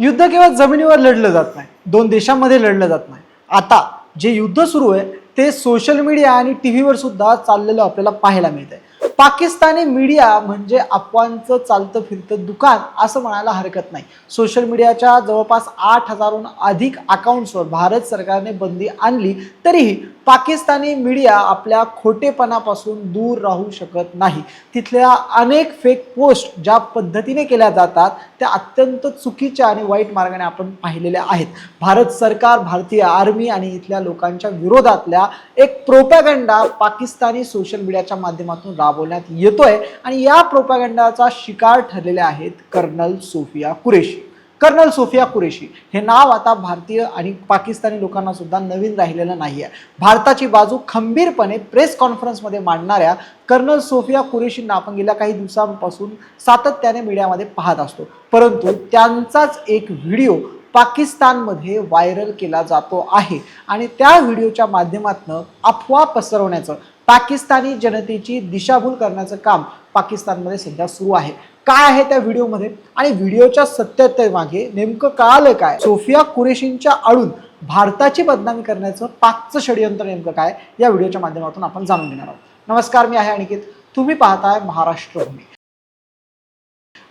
युद्ध केवळ जमिनीवर लढलं जात नाही दोन देशांमध्ये लढलं जात नाही. आता जे युद्ध सुरू आहे ते सोशल मीडिया आणि टी व्हीवर सुद्धा चाललेलं आपल्याला पाहायला मिळत आहे पाकिस्तानी मीडिया म्हणजे अफवांचं चालतं फिरतं दुकान असं म्हणायला हरकत नाही. सोशल मीडियाच्या जवळपास आठ हजारहून अधिक अकाउंट्सवर भारत सरकारने बंदी आणली तरीही पाकिस्तानी मीडिया आपल्या खोटेपणापासून दूर राहू शकत नाही. तिथल्या अनेक फेक पोस्ट ज्या पद्धतीने केल्या जातात त्या अत्यंत चुकीच्या आणि वाईट मार्गाने आपण पाहिलेल्या आहेत. भारत सरकार भारतीय आर्मी आणि इथल्या लोकांच्या विरोधातल्या एक प्रोपॅगंडा पाकिस्तानी सोशल मीडियाच्या माध्यमातून राबवण्यात येतोय आणि या प्रोपागंडाचा शिकार ठरलेले आहेत कर्नल सोफिया कुरेशी. कर्नल सोफिया कुरेशी. हे नाव आता भारतीय आणि पाकिस्तानी लोकांना सुद्धा नवीन राहिलेलं नाही आहे भारताची बाजू खंबीरपणे प्रेस कॉन्फरन्समध्ये मांडणाऱ्या कर्नल सोफिया कुरेशींना आपण गेल्या काही दिवसांपासून सातत्याने मीडियामध्ये पाहत असतो. परंतु त्यांचाच एक व्हिडिओ पाकिस्तानमध्ये व्हायरल केला जातो आहे. आणि त्या व्हिडिओच्या माध्यमातून अफवा पसरवण्याचं पाकिस्तानी जनतेची दिशाभूल करण्याचं काम पाकिस्तानमध्ये सध्या सुरू आहे. काय आहे त्या व्हिडिओमध्ये? आणि व्हिडिओच्या सत्यतेमागे नेमकं कळालं काय? सोफिया कुरेशींच्या आडून भारताची बदनामी करण्याचं पाकचं षडयंत्र नेमकं काय? या व्हिडिओच्या माध्यमातून आपण जाणून घेणार आहोत. नमस्कार मी आहे अनिकेत. तुम्ही पाहताय महाराष्ट्र भूमी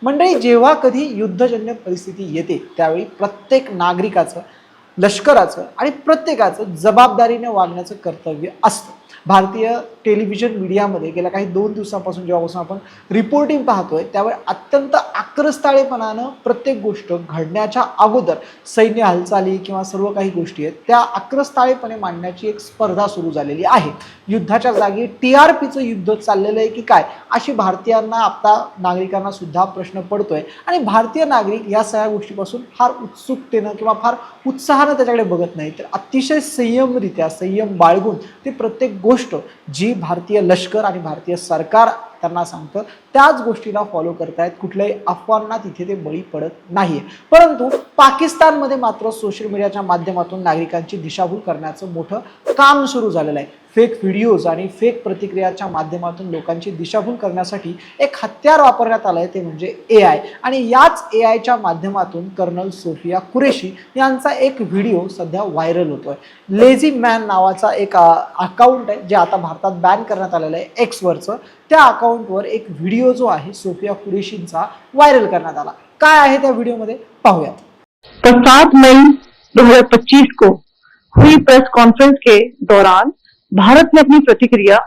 मंडळी जेव्हा कधी युद्धजन्य परिस्थिती येते त्यावेळी प्रत्येक नागरिकाचं लष्कराचं आणि प्रत्येकाचं जबाबदारीने वागण्याचं कर्तव्य असतं. भारतीय टेलिव्हिजन मीडियामध्ये गेल्या काही दोन दिवसांपासून जेव्हापासून आपण रिपोर्टिंग पाहतोय त्यावेळी अत्यंत आक्रस्ताळेपणानं प्रत्येक गोष्ट घडण्याच्या अगोदर सैन्य हालचाली किंवा सर्व काही गोष्टी आहेत त्या आक्रस्ताळेपणे मांडण्याची एक स्पर्धा सुरू झालेली आहे. युद्धाच्या जागी टी आर पीचं युद्ध चाललेलं आहे की काय अशी भारतीयांना आता नागरिकांना सुद्धा प्रश्न पडतोय. आणि भारतीय नागरिक या सगळ्या गोष्टीपासून फार उत्सुकतेनं किंवा फार उत्साहानं त्याच्याकडे बघत नाही तर अतिशय संयमरित्या संयम बाळगून ते प्रत्येक गोष्ट जी भारतीय लष्कर आणि भारतीय सरकार त्यांना सांगतं त्याच गोष्टीला फॉलो करतायत. कुठल्याही अफवांना तिथे ते बळी पडत नाही परंतु पाकिस्तानमध्ये मात्र सोशल मीडियाच्या माध्यमातून नागरिकांची दिशाभूल करण्याचं मोठं काम सुरू झालेलं आहे. फेक व्हिडिओज आणि फेक प्रतिक्रियाच्या माध्यमातून लोकांची दिशाभूल करण्यासाठी एक हत्यार वापरण्यात आलं आहे ते म्हणजे ए आय आणि याच ए आयच्या माध्यमातून कर्नल सोफिया कुरेशी यांचा एक व्हिडिओ सध्या व्हायरल होतोय. लेझी मॅन नावाचा एक अकाउंट आहे जे आता भारतात बॅन करण्यात आलेलं आहे एक्सवरचं त्या अकाउंटवर एक व्हिडिओ जो आहे सोफिया कुरेशींचा व्हायरल करण्यात आला. काय आहे त्या व्हिडिओमध्ये पाहूयात. तो 7 मई 2025 को हुई प्रेस कॉन्फ्रेंस के दौरान भारत ने अपनी प्रतिक्रिया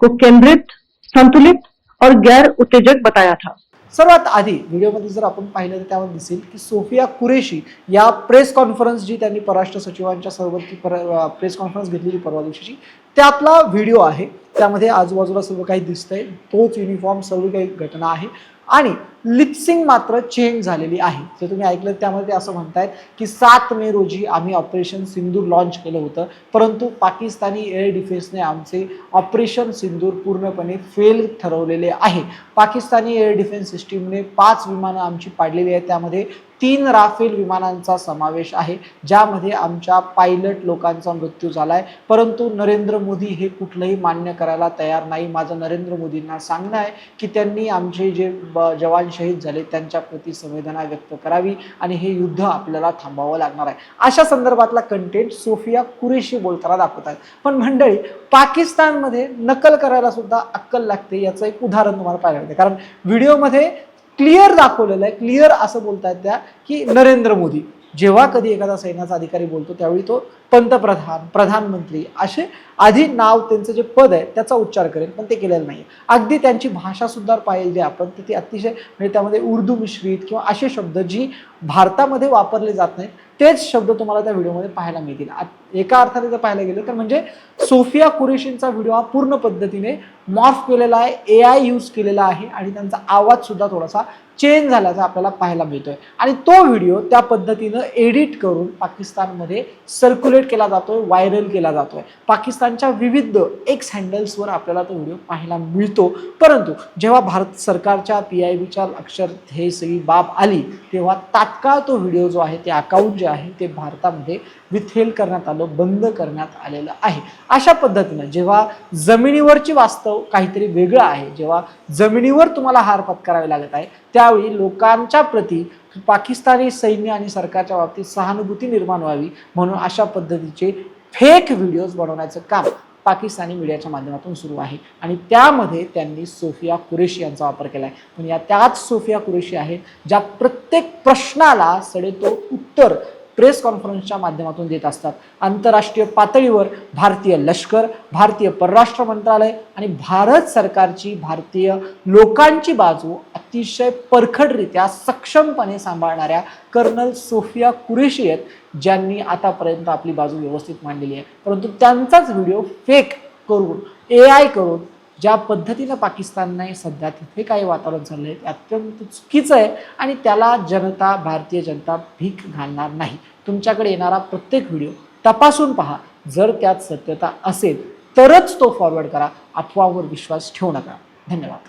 को केंद्रित संतुलित और गैर उत्तेजक बताया था। सर्वात आधी व्हिडिओमध्ये जर आपण पाहिलं तर त्यामध्ये दिसेल की सोफिया कुरेशी या प्रेस कॉन्फरन्स जी त्यांनी परराष्ट्र सचिवांच्या सोबत पर प्रेस कॉन्फरन्स घेतलेली परवा दिवशीची त्यातला व्हिडिओ आहे. त्यामध्ये आजूबाजूला सर्व काही दिसतंय. तोच युनिफॉर्म सर्व काही घटना आहे. आणि लिप्सिंग मात्र चेंज झालेली आहे. जर तुम्ही ऐकलं त्यामध्ये ते असं म्हणतायत की सात मे रोजी आम्ही ऑपरेशन सिंदूर लॉन्च केलं होतं. परंतु पाकिस्तानी एअर डिफेन्सने आमचे ऑपरेशन सिंदूर पूर्णपणे फेल ठरवलेले आहे. पाकिस्तानी एअर डिफेन्स सिस्टीमने पाच विमानं आमची पाडलेली आहेत. त्यामध्ये तीन राफेल विमानांचा समावेश आहे ज्यामध्ये आमच्या पायलट लोकांचा मृत्यू झाला आहे परंतु नरेंद्र मोदी हे कुठलंही मान्य करायला तयार नाही. माझं नरेंद्र मोदींना सांगणं आहे की त्यांनी आमचे जे ब- जवान शहीद झाले त्यांच्या प्रती संवेदना व्यक्त करावी आणि हे युद्ध आपल्याला थांबावं लागणार आहे. अशा संदर्भातला कंटेंट सोफिया कुरेशी बोलताना दाखवत आहेत. पण मंडळी पाकिस्तानमध्ये नकल करायला सुद्धा अक्कल लागते याचं एक उदाहरण तुम्हाला पाहायला मिळते. कारण व्हिडिओमध्ये क्लिअर दाखवलेलं आहे क्लिअर असं बोलतायत त्या की नरेंद्र मोदी. जेव्हा कधी एखादा सैन्याचा अधिकारी बोलतो त्यावेळी तो पंतप्रधान प्रधानमंत्री असे आधी नाव त्यांचं जे पद आहे त्याचा उच्चार करेल पण ते केलेलं नाही अगदी त्यांची भाषा सुद्धा पाहिजे आपण तर ती अतिशय म्हणजे त्यामध्ये उर्दू मिश्रित किंवा असे शब्द जी भारतामध्ये वापरले जात नाहीत तेच शब्द तुम्हाला त्या व्हिडिओमध्ये पाहायला मिळतील. एका अर्थाने जर पाहायला गेलं तर म्हणजे सोफिया कुरेशींचा व्हिडिओ हा पूर्ण पद्धतीने मॉर्फ केलेला आहे ए आय यूज केलेला आहे आणि त्यांचा आवाजसुद्धा थोडासा चेंज झाल्याचा आपल्याला पाहायला मिळतोय. आणि तो व्हिडिओ त्या पद्धतीनं एडिट करून पाकिस्तानमध्ये सर्क्युलेट केला जातोय व्हायरल केला जातोय. पाकिस्तानच्या विविध एक्स हँडल्सवर आपल्याला तो व्हिडिओ पाहायला मिळतो. परंतु जेव्हा भारत सरकारच्या पी आय बीच्या अक्षर हे सगळी बाब आली तेव्हा तात्काळ तो व्हिडिओ जो आहे ते अकाउंट जे आहे ते भारतामध्ये विथेल करण्यात आलं बंद करण्यात आलेलं आहे. अशा पद्धतीनं जेव्हा जमिनीवरची वास्तव काहीतरी वेगळं आहे. जेव्हा जमिनीवर तुम्हाला हार पत्करावे लागत आहे त्यावेळी लोकांच्या प्रती पाकिस्तानी सैन्य आणि सरकारच्या बाबतीत सहानुभूती निर्माण व्हावी म्हणून अशा पद्धतीचे फेक व्हिडिओज बनवण्याचं काम पाकिस्तानी मीडियाच्या माध्यमातून सुरू आहे. आणि त्यामध्ये त्यांनी सोफिया कुरेशी यांचा वापर केला आहे. पण या त्याच सोफिया कुरेशी आहेत ज्या प्रत्येक प्रश्नाला सडेतोड उत्तर प्रेस कॉन्फरन्सच्या माध्यमातून देत असतात. आंतरराष्ट्रीय पातळीवर भारतीय लष्कर भारतीय परराष्ट्र मंत्रालय आणि भारत सरकारची भारतीय लोकांची बाजू अतिशय परखडरित्या सक्षमपणे सांभाळणाऱ्या कर्नल सोफिया कुरेशी आहेत ज्यांनी आतापर्यंत आपली बाजू व्यवस्थित मांडलेली आहे. परंतु त्यांचाच व्हिडिओ फेक करून ए आय करून ज्या पद्धतीनं पाकिस्तानने सध्या तिथे काही वातावरण चाललं आहे ते अत्यंत चुकीचं आहे आणि त्याला जनता भारतीय जनता भीक घालणार नाही. तुमच्याकडे येणारा प्रत्येक व्हिडिओ तपासून पहा. जर त्यात सत्यता असेल तरच तो फॉरवर्ड करा. अफवावर विश्वास ठेवू नका. धन्यवाद.